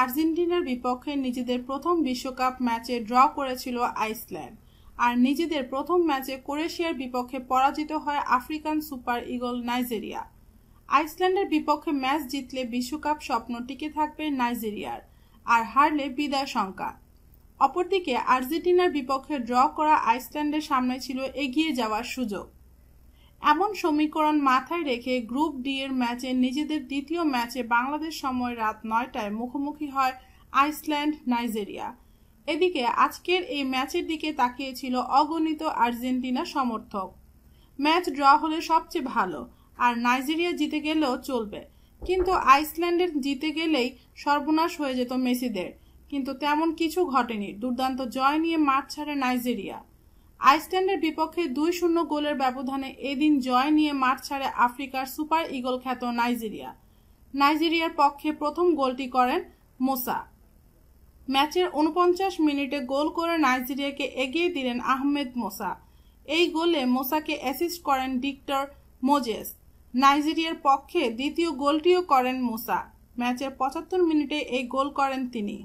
আর্জেন্টিনার বিপক্ষে নিজেদের প্রথম বিশ্বকাপ ম্যাচে ড্র করেছিল আইসল্যান্ড। আর নিজেদের প্রথম ম্যাচে ক্রোয়েশিয়ার বিপক্ষে পরাজিত হয় আফ্রিকান সুপার ইগল নাইজেরিয়া। আইসল্যান্ডের বিপক্ষে ম্যাচ জিতলে বিশ্বকাপ স্বপ্ন টিকে থাকবে নাইজেরিয়ার, আর হারলে বিদায় শঙ্কা। অপরদিকে আর্জেন্টিনার বিপক্ষে ড্র করা আইসল্যান্ডের সামনে ছিল এগিয়ে যাওয়ার সুযোগ। এমন সমীকরণ মাথায় রেখে গ্রুপ ডি এর ম্যাচে নিজেদের দ্বিতীয় ম্যাচে বাংলাদেশ সময় রাত নয়টায় মুখোমুখি হয় আইসল্যান্ড, নাইজেরিয়া। এদিকে আজকের এই ম্যাচের দিকে তাকিয়েছিল অগণিত আর্জেন্টিনা সমর্থক। ম্যাচ ড্র হলে সবচেয়ে ভালো, আর নাইজেরিয়া জিতে গেলেও চলবে। কিন্তু আইসল্যান্ডের জিতে গেলেই সর্বনাশ হয়ে যেত মেসিদের। কিন্তু তেমন কিছু ঘটেনি। দুর্দান্ত জয় নিয়ে মাঠ ছাড়ে নাইজেরিয়া। আইসল্যান্ডের বিপক্ষে দুই শূন্য গোলের ব্যবধানে এদিন জয় নিয়ে মাঠ ছাড়ে আফ্রিকার সুপার ইগল খ্যাত নাইজেরিয়া। নাইজেরিয়ার পক্ষে প্রথম গোলটি করেন মোসা। ম্যাচের উনপঞ্চাশ মিনিটে গোল করে নাইজেরিয়াকে এগিয়ে দিলেন আহমেদ মোসা। এই গোলে মোসাকে অ্যাসিস্ট করেন ডিক্টর মোজেস। নাইজেরিয়ার পক্ষে দ্বিতীয় গোলটিও করেন মোসা। ম্যাচের পঁচাত্তর মিনিটে এই গোল করেন তিনি।